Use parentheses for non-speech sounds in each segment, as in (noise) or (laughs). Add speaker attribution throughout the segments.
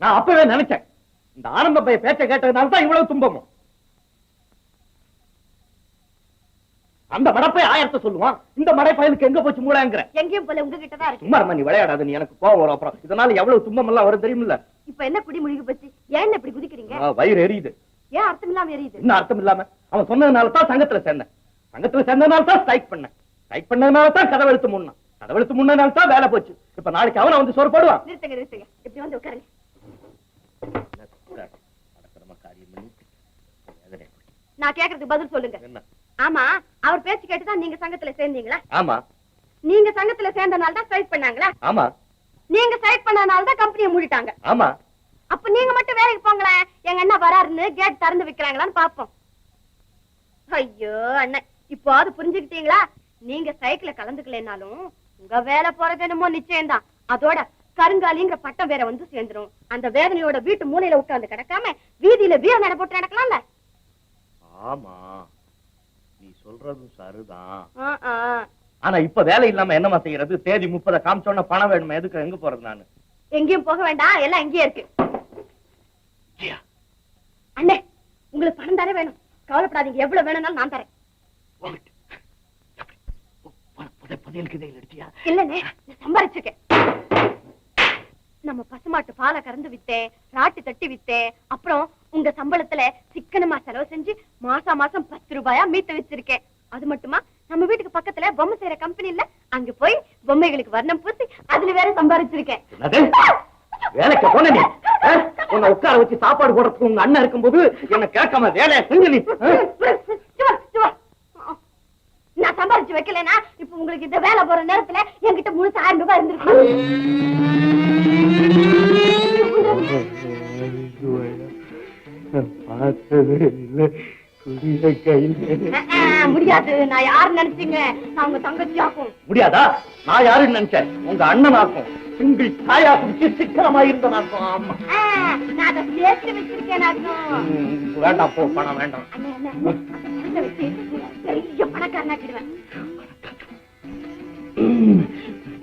Speaker 1: நான் அப்பவே நினைச்சேன். இந்த ஆனந்த பைய பேச்ச கேட்டதுனால தான் இவ்வளவு துன்பமும். அந்த மடப்பை ஆயிரத்த சொல்லுவான். இந்த மடை எங்க போச்சு மூளைங்கிற.
Speaker 2: எங்கேயும் போல உங்ககிட்ட தான் இருக்கு.
Speaker 1: சும்மா நீ விளையாடாத நீ எனக்கு கோவம் வரும். அப்புறம் இதனால எவ்வளவு துன்பம் எல்லாம் வரும் தெரியுமில்ல?
Speaker 2: இப்ப என்ன குடி முழுகி போச்சு? ஏன் இப்படி குதிக்கிறீங்க?
Speaker 1: வயிறு எரியுது.
Speaker 2: ஏன் அர்த்தம் இல்லாம எரியுது?
Speaker 1: என்ன அர்த்தம் இல்லாம? அவன் சொன்னதுனால தான் சங்கத்துல சேர்ந்தேன். சங்கத்துல சேர்ந்ததுனால தான் ஸ்ட்ரைக் பண்ணேன். ஸ்ட்ரைக் பண்ணதுனால தான் கதவெழுத்து முன்னா கதவெழுத்து முன்னனால தான் வேலை போச்சு. இப்ப நாளைக்கு அவனை வந்து சோறு போடுவான்.
Speaker 2: நிறுத்துங்க நிறுத்துங்க. இப்படி வந்து உட்காருங்க. நான் கேக்குறதுக்கு பதில் சொல்லுங்க. ஆமா அவர் பேச்சு கேட்டுதான் நீங்க சங்கத்துல சேர்ந்தீங்களா?
Speaker 1: ஆமா.
Speaker 2: நீங்க சங்கத்துல சேர்ந்தனால தான் ஸ்ட்ரைக் பண்ணாங்களா?
Speaker 1: ஆமா.
Speaker 2: நீங்க ஸ்ட்ரைக் பண்ணனால தான் கம்பெனியை மூடிட்டாங்க.
Speaker 1: ஆமா.
Speaker 2: அப்ப நீங்க மட்டும் வேலைக்கு போங்களேன். எங்க அண்ணா வராருன்னு கேட் திறந்து வைக்கிறாங்களான்னு பாப்போம் ஐயோ அண்ணன் இப்போ அது புரிஞ்சுக்கிட்டீங்களா? நீங்க சைக்கிள்ல கலந்துக்கலைனாலும் உங்க வேலை போறது என்னமோ நிச்சயம்தான். அதோட கருங்காலிங்கிற பட்டம் வேற வந்து சேர்ந்துரும் அந்த வேதனையோட வீட்டு மூலையில உட்கார்ந்து கிடக்காம வீதியில வீர நட போட்டு நடக்கலாம்ல
Speaker 1: ஆமா நீ சொல்றது சரிதான். ஆனா இப்ப வேலை இல்லாம என்னமா செய்யறது தேதி முப்பதை காமிச்சோன்னா பணம் வேணுமா எதுக்கு எங்க போறது நானு
Speaker 2: எங்கேயும் போக வேண்டாம் எல்லாம் இங்கேயே இருக்கு அண்ணே உங்களுக்கு பணம் தானே வேணும் கவலைப்படாதீங்க எவ்வளவு வேணும்னாலும் நான் தரேன்
Speaker 1: புதையலுக்கு இதை எடுத்தியா
Speaker 2: இல்லண்ணே சம்பாரிச்சிருக்கேன் நம்ம பசுமாட்டு பாலை கறந்து வித்தேன் ராட்டு தட்டி வித்தேன். அப்புறம் உங்க சம்பளத்துல சிக்கனமா செலவு செஞ்சு மாசா மாசம் பத்து ரூபாயா மீட்டு வச்சிருக்கேன். அது மட்டுமா? நம்ம வீட்டுக்கு பக்கத்துல பொம்மை செய்யற கம்பெனி இல்ல? அங்க போய் பொம்மைகளுக்கு வர்ணம் பூசி அதுல வேற சம்பாரிச்சிருக்கேன்.
Speaker 1: என்னது? வேலைக்கு போன நீ? உன்னை உட்கார வச்சு சாப்பாடு போடுறதுக்கு உங்க அண்ணன் இருக்கும்போது என்ன கேட்காம வேலையை செஞ்சு நீ.
Speaker 2: நான் சம்பாரிச்சு வைக்கலைன்னா இப்ப உங்களுக்கு இந்த வேலை போற நேரத்துல என்கிட்ட முழுசு ஆயிரம் ரூபாய் இருந்திருக்கும் முடியாது நான் யாரு நினைச்சீங்க நான் உங்க தங்கச்சி
Speaker 1: முடியாதா நான் யாருன்னு நினைச்சேன் உங்க அண்ணன் ஆக்கும் சிங்கிள் தாயா குடிச்சு சிக்கனமா இருந்த நாக்கும் ஆமா
Speaker 2: நான் அதை சேர்த்து வச்சிருக்கேன் நாக்கும்
Speaker 1: ம், வேண்டாம் போ பணம் வேண்டாம்
Speaker 2: பெரிய பணக்காரனாக்கிடுவேன்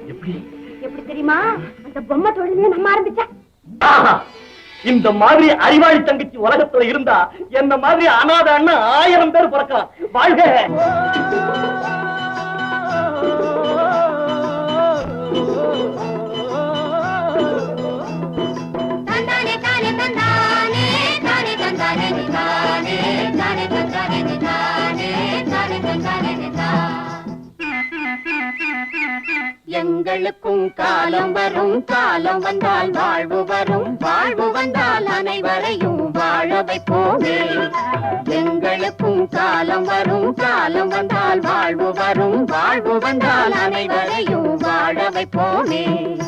Speaker 1: எப்படி
Speaker 2: எப்படி தெரியுமா அந்த பொம்மை தொழிலே நம்ம ஆரம்பிச்சா
Speaker 1: ஆஹா! இந்த மாதிரி அறிவாளி தங்கச்சி உலகத்துல இருந்தா என்ன மாதிரி அனாத அண்ணன் ஆயிரம் பேர் பிறக்கலாம் வாழ்க
Speaker 2: தந்தானே
Speaker 3: எங்களுக்கும் காலம் வரும். காலம் வந்தால் வாழ்வு வரும். வாழ்வு வந்தால் அனைவரையும் வாழ வைப்போமே. எங்களுக்கும் காலம் வரும். காலம் வந்தால் வாழ்வு வரும். வாழ்வு வந்தால் அனைவரையும் வாழ வைப்போமே.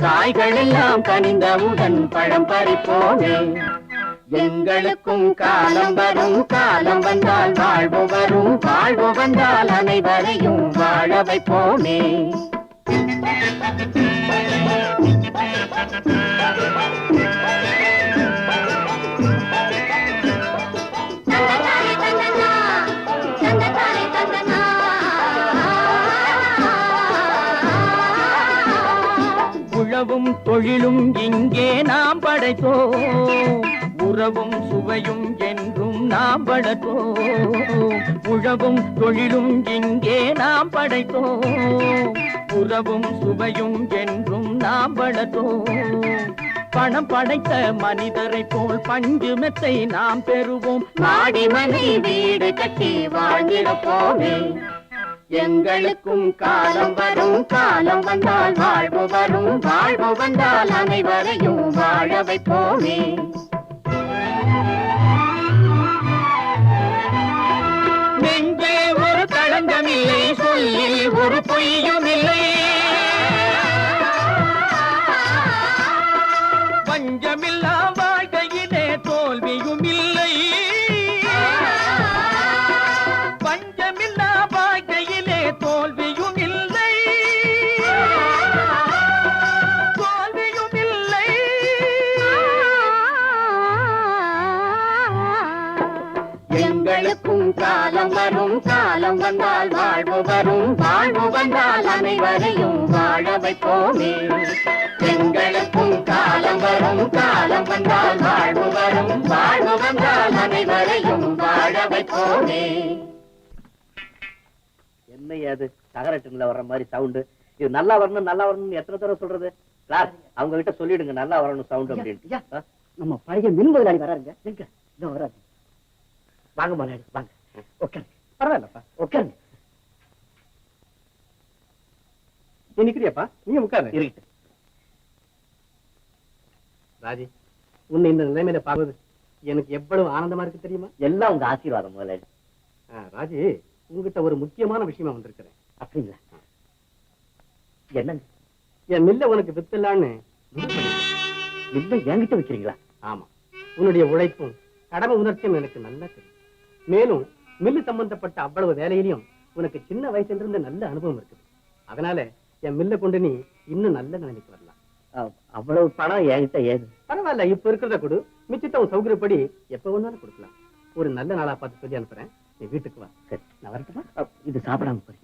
Speaker 3: காய்கள் எல்லாம் கனிந்தவுடன் பழம் பறிப்போமே எங்களுக்கும் காலம் வரும் காலம் வந்தால் வாழ்வு வரும் வாழ்வு வந்தால் அனைவரையும் வாழ வைப்போமே
Speaker 2: Thank
Speaker 3: you. தொழிலும் இங்கே நாம் படைத்தோம் உறவும் சுவையும் என்றும் நாம் படைத்தோம் உழவும் தொழிலும் இங்கே நாம் படைத்தோம் உறவும் சுவையும் என்றும் நாம் படைத்தோம் பணம் படைத்த மனிதரை போல் பஞ்சு மெத்தை நாம் பெறுவோம். மாடி மனை வீடு கட்டி வாழ்ந்திட வாழ்ந்திருப்போமே எங்களுக்கும் காலம் வரும் காலம் வந்தால் வாழ்வு வரும் வாழ்வு வந்தால் அனைவரையும் வாழ வைப்போமே. நெஞ்சே ஒரு களங்கமில்லை பஞ்சமில்லை சொல்லில் ஒரு பொய்யும். வரும் வாழ்வு வந்தால் அனைவரையும் வாழ வைப்போமே. எங்களுக்கும் காலம் வரும் காலம் வந்தால் வாழ்வு வரும் வாழ்வு வந்தால் அனைவரையும் வாழ வைப்போமே.
Speaker 4: என்ன அது தகரட்டுல வர்ற மாதிரி சவுண்டு இது நல்லா வரணும் நல்லா வரணும்னு எத்தனை தடவை சொல்றது? கிளாஸ் அவங்க கிட்ட சொல்லிடுங்க நல்லா வரணும் சவுண்ட் அப்படின்னு?
Speaker 5: நம்ம பழைய மின் முதலாளி வராருங்க. எங்க? இதோ வராரு. வாங்க முதலாளி வாங்க. உட்காருங்க.
Speaker 4: பரவாயில்லப்பா
Speaker 5: உட்காருங்க.
Speaker 4: நீ நிக்கிறியாப்பா? நீ உட்காரு.
Speaker 5: இருக்கட்டும்.
Speaker 4: ராஜி உன்னை இந்த நிலைமையில பாக்குது எனக்கு எவ்வளவு ஆனந்தமா இருக்கு தெரியுமா?
Speaker 5: எல்லாம் உங்க ஆசீர்வாதம் முதலாளி
Speaker 4: ராஜி உங்ககிட்ட ஒரு முக்கியமான விஷயமா வந்திருக்கிறேன்.
Speaker 5: அப்படிங்களா? என்னங்க?
Speaker 4: என் மில்ல உனக்கு வித்துலான்னு.
Speaker 5: மில்ல என்கிட்ட வைக்கிறீங்களா?
Speaker 4: ஆமா. உன்னுடைய உழைப்பும் கடமை உணர்ச்சியும் எனக்கு நல்லா தெரியும். மேலும் மில்லு சம்பந்தப்பட்ட அவ்வளவு வேலையிலையும் உனக்கு சின்ன வயசுல இருந்து நல்ல அனுபவம் இருக்குது. அதனால என் மில்ல கொண்டு நீ இன்னும் நல்ல நிலைமைக்கு வரலாம்.
Speaker 5: அவ்வளவு பணம் என்கிட்ட ஏது?
Speaker 4: பரவாயில்ல இப்ப இருக்கிறத கொடு. மிச்சத்தை உன் சௌகரியப்படி எப்ப வேணாலும் கொடுக்கலாம். ஒரு நல்ல நாளா பார்த்து சொல்லி அனுப்புறேன். நீ வீட்டுக்கு வா.
Speaker 5: சரி.
Speaker 4: நான் வரட்டுமா?
Speaker 5: இது சாப்பிடாம போய்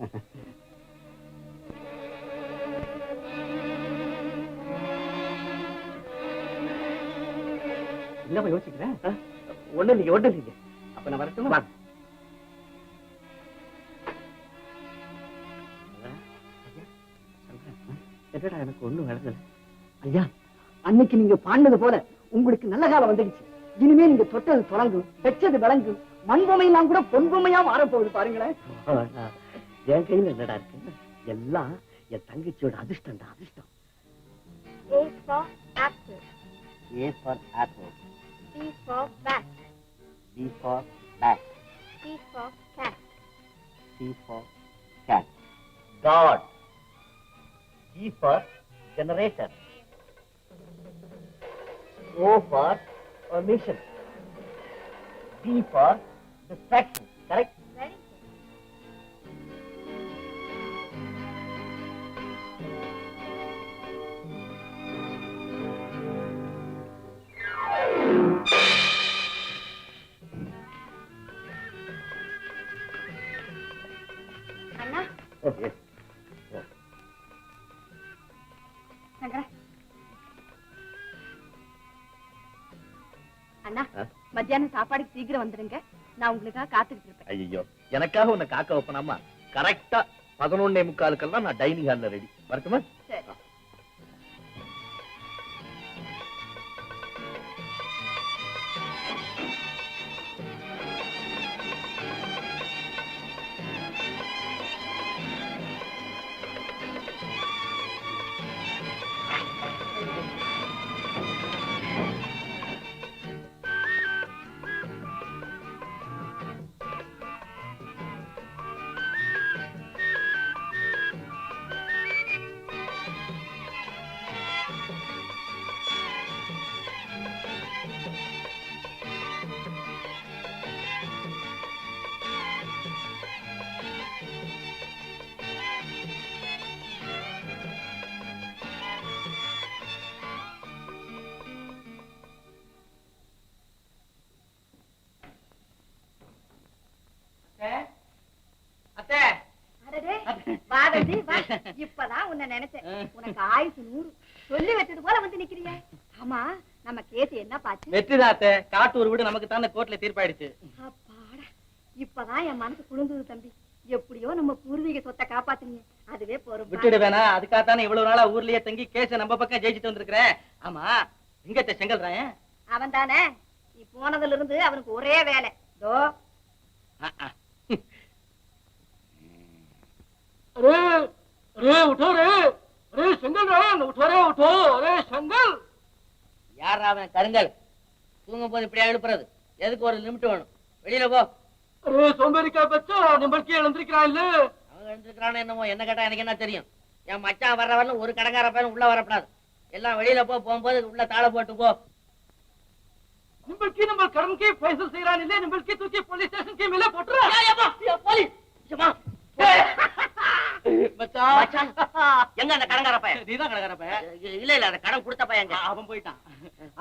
Speaker 4: இல்லப்பா யோசிக்கிறேன்.
Speaker 5: ஒண்ணு இல்லைங்க ஒண்ணு இல்லைங்க
Speaker 4: அப்ப நான் வரட்டுமா?
Speaker 5: என்னடா எனக்கு ஒண்ணும் விளங்கல ஐயா அன்னைக்கு நீங்க பாடினது போல உங்களுக்கு நல்ல காலம் வந்துடுச்சு. இனிமே நீங்க தொட்டது தொடங்கும் வெச்சது விளங்கும். மண்பொமையெல்லாம் கூட பொன்பொமையா மாறப்போகுது பாருங்களேன். என் கையில என்னடா இருக்கு? எல்லாம் என் தங்கச்சியோட அதிர்ஷ்டம் தான் அதிர்ஷ்டம்.
Speaker 2: A for apple,
Speaker 5: A for apple
Speaker 2: B for bat,
Speaker 5: B for bag
Speaker 2: C for cat,
Speaker 5: C for cat. God. G for generator. O for omission. D for distraction. Correct?
Speaker 2: Very. Anna? Oh,
Speaker 4: yes.
Speaker 2: மத்தியானம் சாப்பாடுக்கு சீக்கிரம் வந்துருங்க. நான் உங்களுக்காக காத்துக்கிட்டு இருப்பேன்.
Speaker 4: ஐயோ எனக்காக உன்னை காக்க வைப்பனாமா கரெக்டா பதினொன்னே முக்காலுக்கெல்லாம் நான் டைனிங் ஹால்ல ரெடி வரட்டுமா?
Speaker 2: இப்பதான் உன்னை நினைச்சேன். உனக்கு ஆயுசு நூறு. சொல்லி வச்சது போல வந்து நிக்கிறிய. ஆமா நம்ம கேஸ் என்ன பாச்சு
Speaker 6: வெற்றிதாத்த காட்டூர் வீடு நமக்கு தானே கோர்ட்ல தீர்ப்பாயிடுச்சு.
Speaker 2: அப்பாடா இப்பதான் என் மனசு குளிர்ந்தது தம்பி. எப்படியோ நம்ம பூர்வீக சொத்தை காப்பாத்துனீங்க. அதுவே போறோம்
Speaker 6: விட்டுடு வேணா அதுக்காக தானே இவ்வளவு நாளா ஊர்லயே தங்கி கேஸ நம்ம பக்கம் ஜெயிச்சிட்டு வந்திருக்கிறேன். ஆமா
Speaker 2: அவன் தானே? நீ போனதுல இருந்து அவனுக்கு ஒரே வேலை. தோ
Speaker 6: अरे उठो रे अरे संगल रायन उठो रे उठो अरे संगल யார் அவன் கருங்கல் தூங்கும் போது இப்படியா எழுப்புறது எதுக்கு ஒரு லிமிட் வேணும் வெளியில போ அரே சோம்பேறிக்கா பச்சா நிம்பளுக்கே எழுந்திருக்கிறான் இல்ல
Speaker 7: அவன் எழுந்திருக்கிறான்னு என்னமோ என்ன கேட்டா எனக்கு என்ன தெரியும் என் மச்சான் வர்ற வரல ஒரு கடைக்கார பையன் உள்ள வரக்கூடாது எல்லாம் வெளியில போ போகும்போது உள்ள தாள போட்டு போ
Speaker 6: நிம்பளுக்கு நம்ம கடனுக்கே பைசல் செய்யறான் இல்ல நிம்பளுக்கே தூக்கி போலீஸ் ஸ்டேஷனுக்கே மேல போட்டுறா
Speaker 7: போலீஸ் ஏம்மா,
Speaker 6: மச்சான்.
Speaker 7: எங்க அந்த கடங்கார பையன்?
Speaker 6: நீதான் கடைக்கார பையன்.
Speaker 7: இல்ல இல்ல அந்த கடன் கொடுத்த பையன்?
Speaker 6: அவன் போயிட்டான்.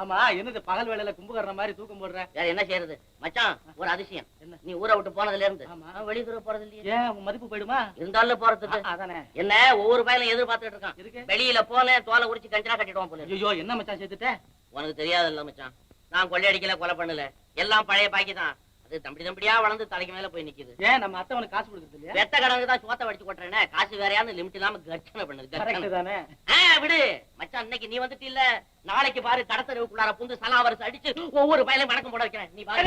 Speaker 6: ஆமா என்னது பகல் வேளையில கும்புகர்ற மாதிரி தூக்கம் போடுற?
Speaker 7: வேற என்ன செய்யறது? மச்சான் ஒரு அதிசயம்.
Speaker 6: என்ன?
Speaker 7: நீ ஊரை விட்டு போனதுல இருந்து
Speaker 6: ஆமா.
Speaker 7: அவன் வெளிய தூரம் போறது இல்லையே.
Speaker 6: ஏன் மதிப்பு போயிடுமா?
Speaker 7: இருந்தாலும் போறதுக்கு.
Speaker 6: அதானே.
Speaker 7: என்ன ஒவ்வொரு பையனும் எதிர்பார்த்துட்டு இருக்கான்.
Speaker 6: இருக்கு
Speaker 7: வெளியில போனேன் தோலை உரிச்சு கஞ்சரா கட்டிடுவான் போல.
Speaker 6: ஐயோ என்ன மச்சான் சேர்த்துட்ட?
Speaker 7: உனக்கு தெரியாது இல்ல மச்சான். நான் கொள்ளையடிக்கல கொலை பண்ணல. எல்லாம் பழைய பாக்கி தான் அது தம்பி தம்பியா வளர்ந்து தலைக்கு மேல போய் நிக்குது.
Speaker 6: ஏன் நம்ம அத்தை உனக்கு காசு கொடுக்குறது இல்லையா?
Speaker 7: வெத்த கடனுக்கு தான் சோத்த வடிச்சு கொட்டுறேனே காசு வேறையான்னு லிமிட் இல்லாம கர்ச்சனை பண்ணுது.
Speaker 6: தானே?
Speaker 7: ஆ, விடு. மச்சான் இன்னைக்கு நீ வந்துட்டு இல்ல நாளைக்கு பாரு கடத்தரவுக்குள்ளார புந்து சலாவரசு அடிச்சு ஒவ்வொரு பையலும் வணக்கம் போட வைக்கிறேன். நீ பாரு.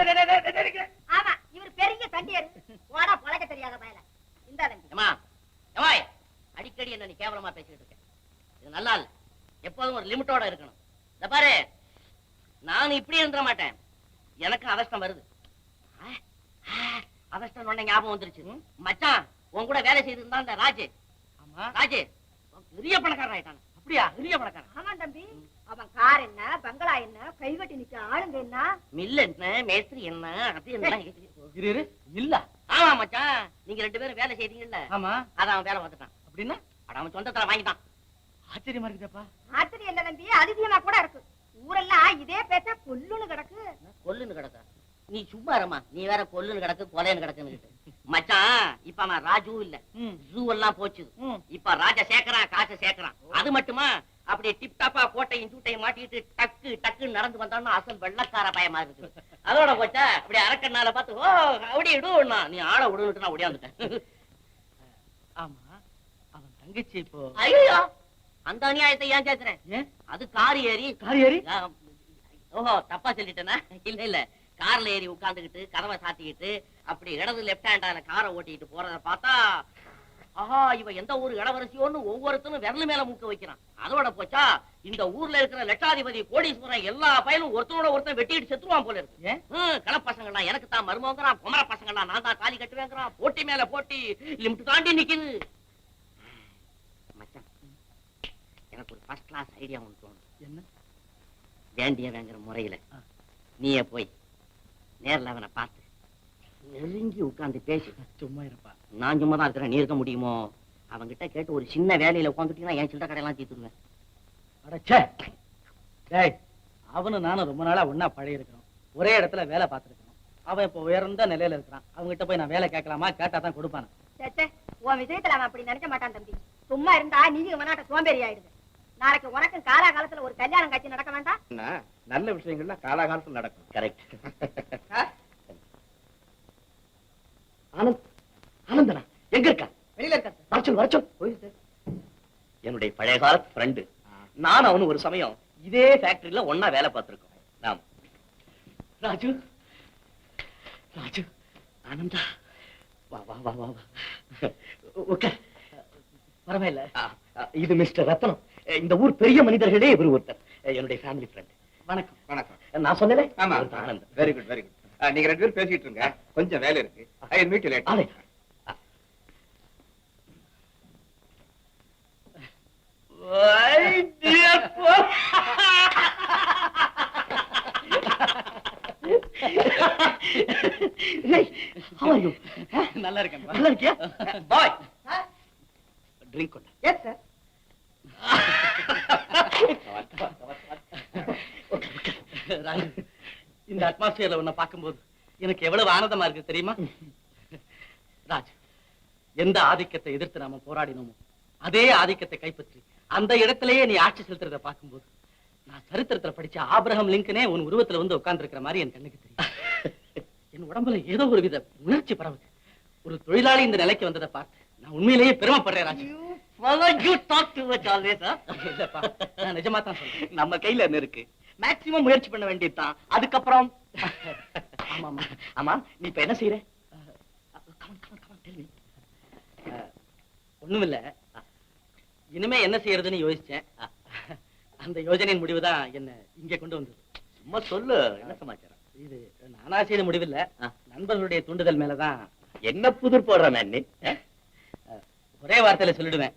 Speaker 2: ஆமா இவர் பெரிய தண்டியர். போடா பழக்க தெரியாத பயல. இந்த
Speaker 7: ஏமா ஏமாய் அடிக்கடி என்ன நீ கேவலமா பேசிட்டு இருக்க? இது நல்லா இல்ல. எப்போதும் ஒரு லிமிட்டோட இருக்கணும். இந்த பாரு. நான் இப்படி இருந்துட மாட்டேன். எனக்கு அவஸ்தம் வருது. அவஸ்தம் உடனே ஞாபகம் வந்துருச்சு. மச்சான் உன் கூட வேலை செய்து இருந்தா இந்த ராஜு.
Speaker 6: ஆமா.
Speaker 7: ராஜு பெரிய பணக்காரன் ஆயிட்டான்.
Speaker 6: அப்படியா?
Speaker 7: பெரிய பணக்காரன்.
Speaker 2: ஆமா தம்பி. அவன் கார் என்ன பங்களா என்ன கைகட்டி நிக்க ஆளுங்க என்ன?
Speaker 7: மில் என்ன மேஸ்திரி என்ன அப்படி என்ன?
Speaker 6: இல்ல.
Speaker 7: ஆமா மச்சான். நீங்க ரெண்டு பேரும் வேலை செய்றீங்கல்ல
Speaker 6: ஆமா.
Speaker 7: அதான் அவன் வேலை பார்த்துட்டான்.
Speaker 6: அப்படின்னா?
Speaker 7: அட அவன் சொந்தத்துல வாங்கிட்டான்.
Speaker 6: ஆச்சரியமா இருக்குதப்பா.
Speaker 2: ஆச்சரியம் இல்ல தம்பி அதிசயமா கூட இருக்கு. ஊரெல்லாம் இதே பேச்சா கொல்லுன்னு கிடக்கு.
Speaker 7: கொல்லுன்னு கிடக்க. நீ சும்மா இருமா. நீ வேற கொல்லுன்னு கிடக்கு கொலைன்னு கிடக்குன்னு மச்சான் இப்ப அவன் ராஜு இல்ல. ஜூ எல்லாம் போச்சு. இப்ப ராஜா சேர்க்கறான் காசு சேர்க்கறான் அது மட்டுமா? அப்படியே டிப் டாப்பா கோட்டையும் சூட்டையும் மாட்டிட்டு டக்கு டக்கு நடந்து வந்தான்னா அசல் வெள்ளக்கார பயமா இருக்கு அதோட போச்சா? அப்படியே அரக்கண்ணால பார்த்து ஓ அப்படி விடுவா நீ ஆள விடுன்னுட்டு நான் ஓடியாந்துட்டேன். (laughs)
Speaker 6: ஆமா. அவன் தங்கச்சி இப்போ.
Speaker 7: ஐயோ! அந்த அநியாயத்தை ஏன் கேக்குறேன் அது கார் ஏறி
Speaker 6: கார் ஏறி
Speaker 7: ஓஹோ தப்பா சொல்லிட்டேனா? இல்ல இல்ல. கார்ல ஏறி உட்கார்ந்துகிட்டு கதவை சாத்திக்கிட்டு அப்படி இடது லெப்ட் ஹேண்டால காரை ஓட்டிக்கிட்டு போறத பார்த்தா ஆஹா இவ எந்த ஊர் இளவரசியோன்னு ஒவ்வொருத்தனும் விரல் மேல மூக்க வைக்கிறான். அதோட போச்சா இந்த ஊர்ல இருக்கிற லட்சாதிபதி கோடீஸ்வரன் எல்லா பயலும் ஒருத்தனோட ஒருத்தன் வெட்டிட்டு செத்துருவான் போல இருக்கு. கள பசங்கள்லாம் எனக்கு தான் மருமங்கிறான் குமர பசங்கள்லாம் நான் தான் தாலி கட்டுவேங்கிறான் போட்டி மேல போட்டி லிமிட் தாண்டி நிக்குது. எனக்கு ஒரு ஃபர்ஸ்ட் கிளாஸ் ஐடியா ஒன்று தோணுது
Speaker 6: என்ன?
Speaker 7: வேண்டிய வேங்கிற முறையில. நீயே போய் நேர்ல அவனை பார்த்து நெருங்கி உட்கார்ந்து பேசி.
Speaker 6: சும்மா இருப்பா.
Speaker 7: நான் சும்மா தான் இருக்கிறேன். நீ இருக்க முடியுமோ? அவன்கிட்ட கேட்டு ஒரு சின்ன வேலையில உட்காந்துட்டீங்கன்னா என் சில்லற கடையெல்லாம் தீத்துருவேன்
Speaker 6: அடச்சே டேய் அவனும் நானும் ரொம்ப நாளா ஒண்ணா பழகி இருக்கிறோம் ஒரே இடத்துல வேலை பார்த்துருக்கோம் அவன் இப்போ உயர்ந்த நிலையில இருக்கிறான். அவன்கிட்ட போய் நான் வேலை கேட்கலாமா? கேட்டா தான் கொடுப்பானே.
Speaker 2: உன் விஷயத்துல அவன் அப்படி நினைக்க மாட்டான் தம்பி. சும்மா இருந்தா நீயும் இவனாட்ட சோம்பேறி ஆயிடுது நாளைக்கு உனக்கும் காலாகாலத்துல ஒரு கல்யாணம் காட்சி நடக்க வேண்டாம்?
Speaker 8: நல்ல விஷயங்கள்லாம் காலாகாலத்தில் நடக்கும்.
Speaker 7: கரெக்ட்
Speaker 5: ஆனந்த் ஆனந்தனா? எங்க இருக்கா?
Speaker 1: வெளியில இருக்க
Speaker 5: வரச்சொல் வரச்சொல்
Speaker 7: என்னுடைய பழைய காலத்து ஃப்ரெண்டு நான் அவனு ஒரு சமயம் இதே ஃபேக்டரியில ஒண்ணா வேலை பார்த்திருக்கோம். நாம்.
Speaker 5: ராஜு ராஜு ஆனந்தா. வா வா வா வா வா. உட்கார். பரவாயில்ல இது மிஸ்டர் ரத்னம் இந்த ஊர் பெரிய மனிதர்களே இவர் ஒருத்தர். என்னுடைய ஃபேமிலி ஃப்ரெண்ட் வணக்கம்.
Speaker 8: வணக்கம்.
Speaker 5: நான் சொன்னேன்?
Speaker 8: ஆமா. வெரி குட் வெரி குட் நீங்க ரெண்டு பேரும் பேசிட்டு இருங்க. கொஞ்சம் வேலை இருக்கு.
Speaker 5: I meet you late?
Speaker 6: நல்லா இருக்கேன்
Speaker 5: நல்லா இருக்கியா?
Speaker 7: பாய்
Speaker 5: ட்ரிங்க் கொண்டா.
Speaker 1: எஸ் சார் (laughs)
Speaker 6: இந்த அட்மாஸ்பியர்ல உன்னை பார்க்கும்போது எனக்கு எவ்வளவு ஆனந்தமா இருக்கு தெரியுமா? ராஜ் எந்த ஆதிக்கத்தை எதிர்த்து நாம போராடினோமோ அதே ஆதிக்கத்தை கைப்பற்றி அந்த இடத்திலேயே நீ ஆட்சி செலுத்துறத பார்க்கும்போது நான் சரித்திரத்துல படிச்ச ஆபிரகம் லிங்கனே உன் உருவத்துல வந்து உட்கார்ந்திருக்கிற மாதிரி என் கண்ணுக்கு தெரியும். என் உடம்புல ஏதோ ஒரு வித உணர்ச்சி பரவுது. ஒரு தொழிலாளி இந்த நிலைக்கு வந்ததை பார்த்து நான் உண்மையிலேயே பெருமைப்படுறேன் ராஜ். (laughs) நிஜமா தான்
Speaker 7: நம்ம கையில என்ன இருக்கு. மேக்ஸிமம் முயற்சி பண்ண வேண்டியதுதான் அதுக்கப்புறம் (laughs)
Speaker 6: ஆமா
Speaker 7: நீ இப்ப என்ன செய்யற
Speaker 6: ஒண்ணுமில்ல. இனிமே என்ன செய்யறதுன்னு யோசிச்சேன். அந்த யோஜனையின் முடிவுதான் என்ன இங்க கொண்டு வந்தது.
Speaker 7: சும்மா சொல்லு என்ன சமாச்சாரம்?
Speaker 6: இது நானா செய்த முடிவில்ல. நண்பர்களுடைய தூண்டுதல் மேலதான்.
Speaker 7: என்ன புதிர் போடுற மேன்னி
Speaker 6: ஒரே வார்த்தையில சொல்லிடுவேன்.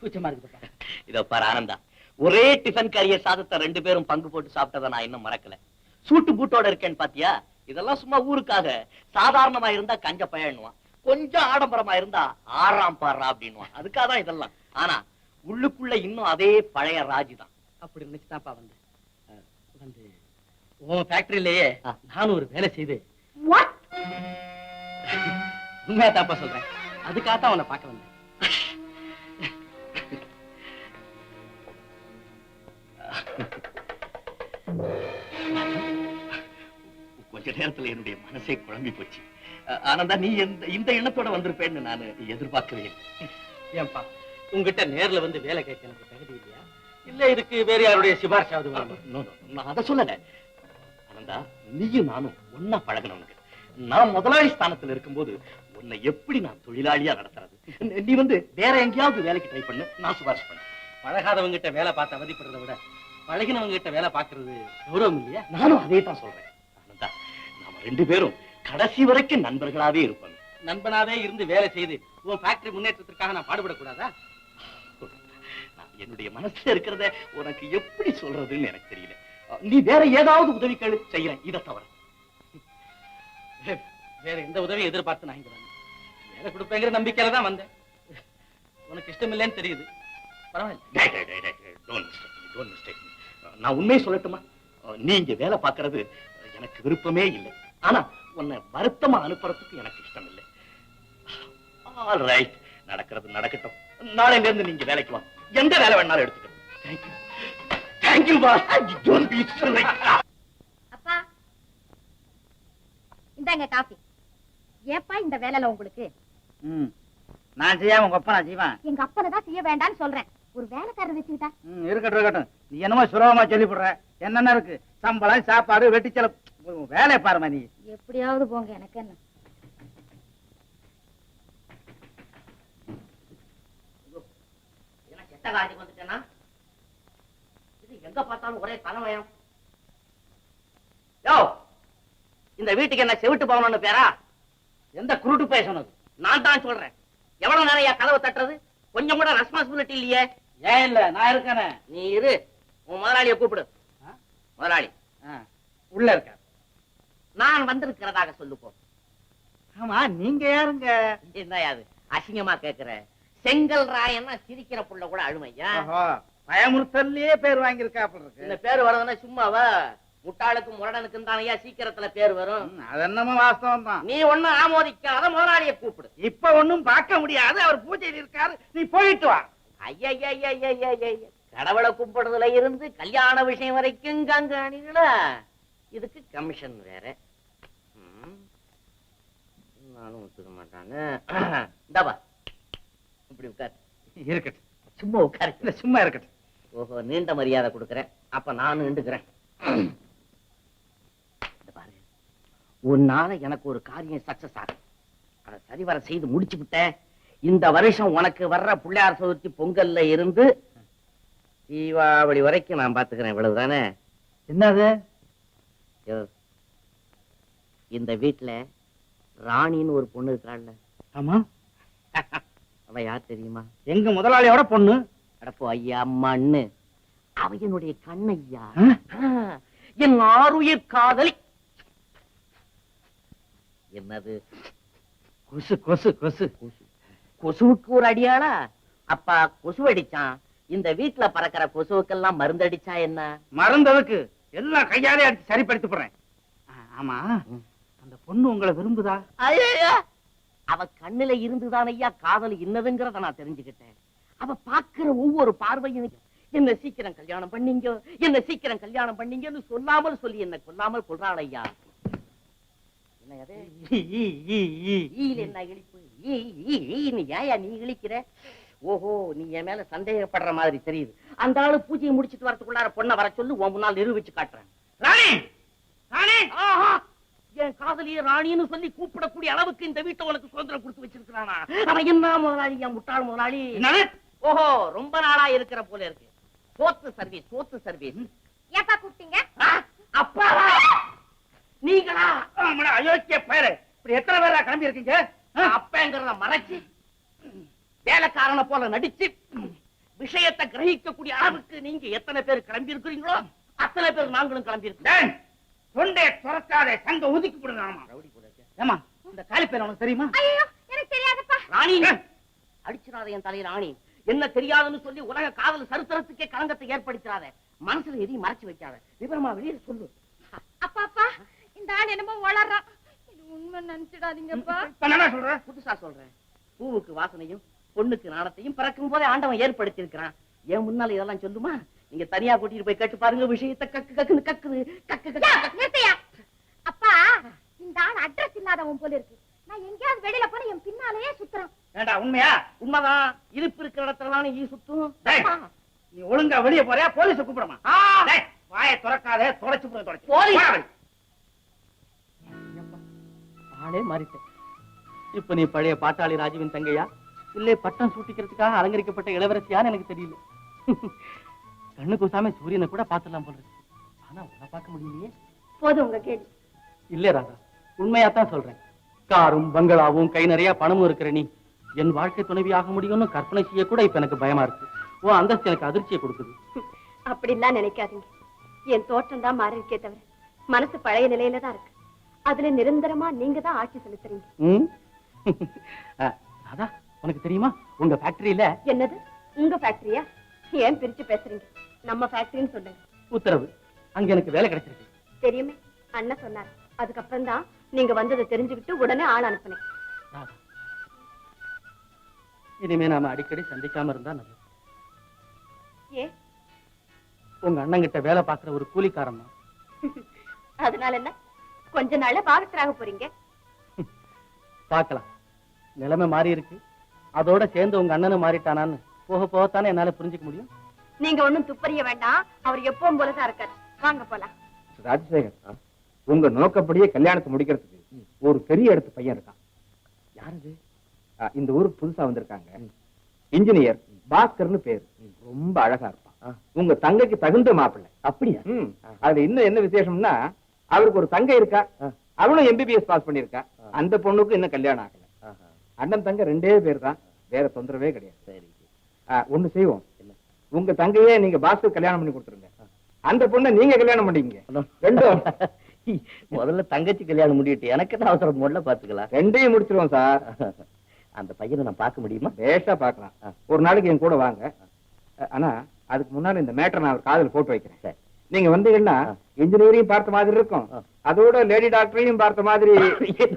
Speaker 6: கூச்சமா இருக்கு பாப்பா.
Speaker 7: இதோ பாரு ஆனந்தா. ஒரே டிஃபன் கறிய சாதத்தை ரெண்டு பேரும் பங்கு போட்டு சாப்பிட்டதை நான் இன்னும் மறக்கல. சூட்டு பூட்டோட இருக்கேன்னு பாத்தியா? இதெல்லாம் சும்மா ஊருக்காக. சாதாரணமா இருந்தா கஞ்ச பயணுவான் கொஞ்சம் ஆடம்பரமா இருந்தா ஆறாம் பாடுறா அப்படின்னுவான். அதுக்காக தான் இதெல்லாம். ஆனா உள்ளுக்குள்ள இன்னும் அதே பழைய ராஜி தான்.
Speaker 6: அப்படி நினைச்சுதான்ப்பா வந்தேன். அஹ், வந்து உன் ஃபேக்டரியிலேயே நானும் ஒரு வேலை செய்து உண்மையா தாப்பா சொல்றேன். அதுக்காகத்தான் உன்னை பார்க்க வந்தேன்.
Speaker 7: கொஞ்ச நேரத்துல என்னுடைய மனசே குழம்பி போச்சு. ஆனந்தா நீ இந்த எண்ணத்தோட வந்திருப்பேன்னு நான் எதிர்பார்க்கவே
Speaker 6: ஏன்பா உங்ககிட்ட நேர்ல வந்து வேலை கேட்க எனக்கு தகுதி இல்லையா? இல்ல இதுக்கு வேற யாருடைய சிபாரிசாவது
Speaker 7: நான் அதை சொல்லல. ஆனந்தா நீயும் நானும் ஒன்னா பழகணுங்க நான் முதலாளி ஸ்தானத்துல இருக்கும்போது உன்னை எப்படி நான் தொழிலாளியா நடத்துறது? நீ- வந்து வேற எங்கேயாவது வேலைக்கு ட்ரை பண்ணு நான் சிபாரிசு பண்ணேன்
Speaker 6: பழகாதவங்க கிட்ட வேலை பார்த்து அவதிப்படுறதை விட பழகினவங்க கிட்ட வேலை பார்க்கறது கௌரவம் இல்லையா?
Speaker 7: நானும் அதே தான் சொல்றேன். ஆனந்தா நாம ரெண்டு பேரும் கடைசி வரைக்கும் நண்பர்களாவே இருப்போம்.
Speaker 6: நண்பனாவே இருந்து வேலை செய்து உன் ஃபேக்டரி முன்னேற்றத்திற்காக நான் பாடுபடக்கூடாதா?
Speaker 7: நான் என்னுடைய மனசுல இருக்கிறத உனக்கு எப்படி சொல்றதுன்னு எனக்கு தெரியல. நீ வேற ஏதாவது உதவி கேளு செய்யறேன். இதை தவிர.
Speaker 6: வேற எந்த உதவியும் எதிர்பார்த்து நான் இங்க வேலை கொடுப்பேங்கிற நம்பிக்கையில தான் வந்தேன். உனக்கு இஷ்டம் இல்லைன்னு தெரியுது. பரவாயில்ல.
Speaker 7: நான் உண்மையை சொல்லட்டுமா? நீ இங்க வேலை பார்க்கறது எனக்கு விருப்பமே இல்லை. ஆனா உன்னை வருத்தமா அனுப்புறதுக்கு எனக்கு இஷ்டம் இல்லை ஆல் ரைட் நடக்கிறது நடக்கட்டும். நாளையில இருந்து நீங்க வேலைக்கு வா. எந்த வேலை வேணாலும் எடுத்துக்கணும் thank you thank you boss don't be
Speaker 9: அப்பா இந்தாங்க காஃபி ஏப்பா இந்த வேலைல உங்களுக்கு?
Speaker 10: நான் செய்யாம உங்க அப்பா நான் செய்வேன்.
Speaker 9: எங்க அப்பனை தான் செய்ய வேண்டாம்னு சொல்றேன். ஒரு வேலைக்காரர் வச்சுக்கிட்டா?
Speaker 10: ம், இருக்கட்டும் இருக்கட்டும். நீ என்னமோ சுலபமா சொல்லிவிடுற. என்னென்ன இருக்கு? சம்பளம் சாப்பாடு வெட்டி செலவு. வேலையை பாருமா நீ.
Speaker 9: எப்படியாவது போங்க எனக்கு என்ன?
Speaker 7: என்ன கெட்ட காரியத்துக்கு வந்துட்டேனா இது எங்க பார்த்தாலும் ஒரே தலைவயம். யோ இந்த வீட்டுக்கு என்ன செவிட்டு போகணும்னு பேரா?
Speaker 10: எந்த குருட்டு பேச சொன்னது
Speaker 7: நான் தான் சொல்றேன். எவ்வளவு நேரம் கதவை தட்டுறது? கொஞ்சம் கூட ரெஸ்பான்சிபிலிட்டி இல்லையே.
Speaker 10: ஏன் இல்ல நான் இருக்கேனே.
Speaker 7: நீ இரு. உன் முதலாளிய கூப்பிடு? முதலாளி.
Speaker 10: உள்ள இருக்க.
Speaker 7: நான் வந்திருக்கிறதாக சொல்லுப்போம்
Speaker 10: ஆமா நீங்க யாருங்க?
Speaker 7: என்னய்யா அது? அசிங்கமா கேக்குற. செங்கல் ராயன்னா சிரிக்கிற புள்ள கூட அழுமையா?
Speaker 10: பயமுறுத்தல்லையே பேர் வாங்கியிருக்காப்புல
Speaker 7: இந்த
Speaker 10: இருக்கு
Speaker 7: பேர் வரதுன்னா சும்மாவா? முட்டாளுக்கும் முரடனுக்கும் தானையா சீக்கிரத்துல பேர் வரும்.
Speaker 10: அது என்னமோ வாஸ்தவம் தான்
Speaker 7: நீ ஒண்ணும் ஆமோதிக்காத முதலாளிய கூப்பிடு.
Speaker 10: இப்ப ஒண்ணும் பார்க்க முடியாது அவர் பூஜையில் இருக்காரு நீ போயிட்டு வா.
Speaker 7: ஐயய்யய்யய்யய்யய்ய. கடவுளை கும்பிடுறதுல இருந்து கல்யாண விஷயம் வரைக்கும் கங்காணிகளா? இதுக்கு கமிஷன் வேற. நானும் ஒத்துக்க மாட்டானு இந்தாப்பா இப்படி உட்கார்.
Speaker 10: இருக்கட்டும்.
Speaker 7: சும்மா உட்காரு.
Speaker 10: சும்மா இருக்கட்டும்.
Speaker 7: ஓஹோ நீண்ட மரியாதை கொடுக்கறேன். அப்ப நானும் நின்றுக்கிறேன். உன்னால எனக்கு ஒரு காரியம் சக்சஸ் ஆகும் அதை சரிவர செய்து முடிச்சு விட்டேன் இந்த வருஷம் உனக்கு வர்ற பிள்ளையார் சதுர்த்தி பொங்கல்ல இருந்து தீபாவளி வரைக்கும் நான் பாத்துக்கிறேன் இவ்வளவுதானே?
Speaker 10: என்னது?
Speaker 7: இந்த வீட்டுல ராணின்னு ஒரு பொண்ணு இருக்காள்ல.
Speaker 10: ஆமா. (laughs)
Speaker 7: அவ யார் தெரியுமா?
Speaker 10: எங்க முதலாளியோட பொண்ணு.
Speaker 7: அடப்போ ஐயா மண்ணு அவ என்னுடைய கண்ணையா என் ஆருயிர் காதலி என்னது?
Speaker 10: கொசு கொசு கொசு.
Speaker 7: கொசு. கொசுவுக்கு ஒரு அடியாளா? அப்பா கொசு அடிச்சான் இந்த வீட்டுல பறக்கிற கொசுவுக்கெல்லாம் மருந்தடிச்சா என்ன?
Speaker 10: மறந்ததுக்கு எல்லாம் கையாலே அடிச்சு சரிப்படுத்தி ஆமா. அந்த பொண்ணு உங்களை விரும்புதா?
Speaker 7: அவ கண்ணுல இருந்துதான் ஐயா காதல் இன்னதுங்கிறத நான் தெரிஞ்சுக்கிட்டேன். அவ பாக்குற ஒவ்வொரு பார்வையும் என்ன சீக்கிரம் கல்யாணம் பண்ணீங்க என்ன சீக்கிரம் கல்யாணம் பண்ணீங்கன்னு சொல்லாமல் சொல்லி என்ன கொல்லாமல் கொள்றாள் ஐயா. என்ன அது
Speaker 10: ஈ, ஈ, ஈ, ஈ.
Speaker 7: ஈல என்ன இழிப்பு. ஈ, ஈ, ஈன்னு ஏயா நீ இழிக்கிற? ஓஹோ நீ என் மேல சந்தேகப்படுற மாதிரி தெரியுது. அந்த ஆளு பூஜையை முடிச்சிட்டு வரதுக்குள்ளார பொண்ணை வர சொல்லு உன் முன்னால் நிரூபிச்சு காட்டுறேன்
Speaker 10: ராணி! ராணி!
Speaker 7: ஆஹா! என் காதலிய ராணின்னு சொல்லி கூப்பிடக்கூடிய அளவுக்கு இந்த வீட்டை உனக்கு சுதந்திரம் கொடுத்து வச்சிருக்கிறானா? அவன் என்ன முதலாளி என் முட்டாள் முதலாளி? ஓஹோ ரொம்ப நாளா இருக்கிற போல இருக்கு. சோத்து சர்வீஸ் சோத்து சர்வீஸ்.
Speaker 9: ஏப்பா கூப்பிட்டீங்க?
Speaker 7: நீங்களா?
Speaker 6: அயோக்கிய பேரு இப்படி எத்தனை பேரா கிளம்பி இருக்கீங்க
Speaker 7: அப்பங்கிறத மறைச்சு வேலைக்காரனை போல நடிச்சு விஷயத்தை கிரகிக்கக்கூடிய அளவுக்கு நீங்க எத்தனை பேர் கிளம்பி இருக்கிறீங்களோ அத்தனை பேர் நாங்களும் கிளம்பி இருக்கோம்
Speaker 6: டேய், தொண்டைய துறக்காத சங்க ஒதுக்கி ஆமா ஏமா இந்த காலி பேர் உனக்கு தெரியுமா?
Speaker 2: ஐயோ எனக்கு தெரியாதப்பா.
Speaker 7: ராணி. அடிச்சிடாத என் தலையில ராணி. என்ன தெரியாதுன்னு சொல்லி உலக காதல் சரித்திரத்துக்கே களங்கத்தை ஏற்படுத்தாத மனசுல எதையும் மறைச்சு வைக்காத. விவரமா வெளியில சொல்லு.
Speaker 2: அப்பா அப்பா. இந்த ஆள் என்னமோ வளர்றான். இது உண்மை நினைச்சிடாதீங்கப்பா.
Speaker 6: இப்ப என்ன சொல்ற
Speaker 7: புதுசா சொல்றேன். பூவுக்கு வாசனையும் பொண்ணுக்கு நாணத்தையும் பிறக்கும் போதே ஆண்டவன் ஏற்படுத்தி இருக்கிறான் ஏன் முன்னால இதெல்லாம் சொல்லுமா? நீங்க தனியா கூட்டிட்டு போய் கேட்டு பாருங்க விஷயத்தை கக்கு கக்குன்னு கக்குது. கக்கு
Speaker 2: நிறுத்தையா? அப்பா இந்த ஆள் அட்ரஸ் இல்லாதவன் போல இருக்கு. நான் எங்கேயாவது வெளியில போன என் பின்னாலேயே சுத்துறான்.
Speaker 6: ஏண்டா உண்மையா?
Speaker 7: உண்மைதான். இருப்பு இருக்கிற இடத்துல ஈ சுத்தும்.
Speaker 6: நீ ஒழுங்கா வெளிய போறியா? போலீஸ கூப்பிடுமா? வாயை துறக்காத துடைச்சு போய்
Speaker 7: போலீஸ்.
Speaker 6: ஆளே மாறிட்டேன். இப்ப நீ பழைய பாட்டாளி ராஜுவின் தங்கையா? இல்ல பட்டம் சூட்டிக்கிறதுக்காக அலங்கரிக்கப்பட்ட இளவரசியான்னு எனக்கு தெரியல. கண்ணு கூசாம சூரியனை கூட பாத்துடலாம் போல இருக்கு. ஆனா உன்னை பார்க்க முடியலையே.
Speaker 2: போதும் உங்க கேள்வி
Speaker 6: இல்ல ராதா. உண்மையா தான் சொல்றேன். காரும் பங்களாவும் கை நிறைய பணமும் இருக்கிற நீ என் வாழ்க்கை துணைவி ஆக முடியும்னு கற்பனை செய்ய கூட இப்ப எனக்கு பயமா இருக்கு. உன் அந்தஸ்து எனக்கு அதிர்ச்சியை கொடுக்குது.
Speaker 2: அப்படிலாம் நினைக்காதீங்க. என் தோற்றம் தான் மாறி இருக்கே தவிர மனசு பழைய நிலையில தான் இருக்கு. அதுல நிரந்தரமா நீங்க தான் ஆட்சி செலுத்துறீங்க.
Speaker 6: ராதா உனக்கு தெரியுமா? உங்க ஃபேக்டரியில
Speaker 2: என்னது? உங்க ஃபேக்டரியா ஏன் பிரிச்சு பேசுறீங்க? நம்ம ஃபேக்டரின்னு சொல்லுங்க
Speaker 6: உத்தரவு. அங்க எனக்கு வேலை கிடைச்சிருக்கு.
Speaker 2: தெரியுமே அண்ணன் சொன்னார். அதுக்கப்புறம் தான் நீங்க வந்ததை தெரிஞ்சுக்கிட்டு உடனே ஆள் அனுப்புனேன்.
Speaker 6: இனிமே நாம அடிக்கடி சந்திக்காம இருந்தா நல்லது.
Speaker 2: ஏ?
Speaker 6: உங்க அண்ணங்கிட்ட வேலை பார்க்கிற ஒரு கூலிக்காரன் தான். (laughs)
Speaker 2: அதனால என்ன? கொஞ்ச நாள்ல பாகத்தராக போறீங்க.
Speaker 6: பார்க்கலாம். நிலைமை மாறி இருக்கு. அதோட சேர்ந்து உங்க அண்ணனும் மாறிட்டானான்னு போக போகத்தானே என்னால புரிஞ்சுக்க முடியும்?
Speaker 2: நீங்க ஒண்ணும் துப்பறிய வேண்டாம். அவர் எப்பவும் போலதான் இருக்காரு. வாங்க போலாம்.
Speaker 8: ராஜசேகர் உங்க நோக்கப்படியே கல்யாணத்தை முடிக்கிறதுக்கு ஒரு பெரிய இடத்து பையன் இருக்கான்.
Speaker 6: யாரு
Speaker 8: இந்த ஊருக்கு புதுசா வந்திருக்காங்க. இன்ஜினியர் பாஸ்கர்னு பேரு. ரொம்ப அழகா இருப்பான். உங்க தங்கைக்கு தகுந்த மாப்பிள்ளை.
Speaker 6: அப்படியா?
Speaker 8: ம். அதுல இன்னும் என்ன விசேஷம்னா அவருக்கு ஒரு தங்கை இருக்கா? அவளும் எம்பிபிஎஸ் பாஸ் பண்ணிருக்கா அந்த பொண்ணுக்கு இன்னும் கல்யாணம் ஆகல. அண்ணன் தங்க ரெண்டே பேர் தான் வேற தொந்தரவே கிடையாது.
Speaker 6: சரி
Speaker 8: ஒண்ணு செய்வோம். உங்க தங்கையே நீங்க பாஸ்கர் கல்யாணம் பண்ணி கொடுத்துருங்க. அந்த பொண்ணை நீங்க கல்யாணம் பண்ணிக்கங்க. ரெண்டும். (laughs)
Speaker 6: முதல்ல தங்கச்சி கல்யாணம் முடிவிட்டு எனக்கு என்ன அவசரம்? முதல்ல பாத்துக்கலாம்
Speaker 8: ரெண்டையும் முடிச்சிருவோம் சார். (laughs)
Speaker 6: அந்த பையனை நான் பார்க்க முடியுமா?
Speaker 8: பேஷா பார்க்கலாம். ஒரு நாளைக்கு என் கூட வாங்க. ஆனா அதுக்கு முன்னாடி இந்த மேட்டர் நான் ஒரு காதுல போட்டு வைக்கிறேன். நீங்க வந்தீங்கன்னா இன்ஜினியரையும் பார்த்த மாதிரி இருக்கும். அதோட லேடி டாக்டரையும் பார்த்த மாதிரி (laughs)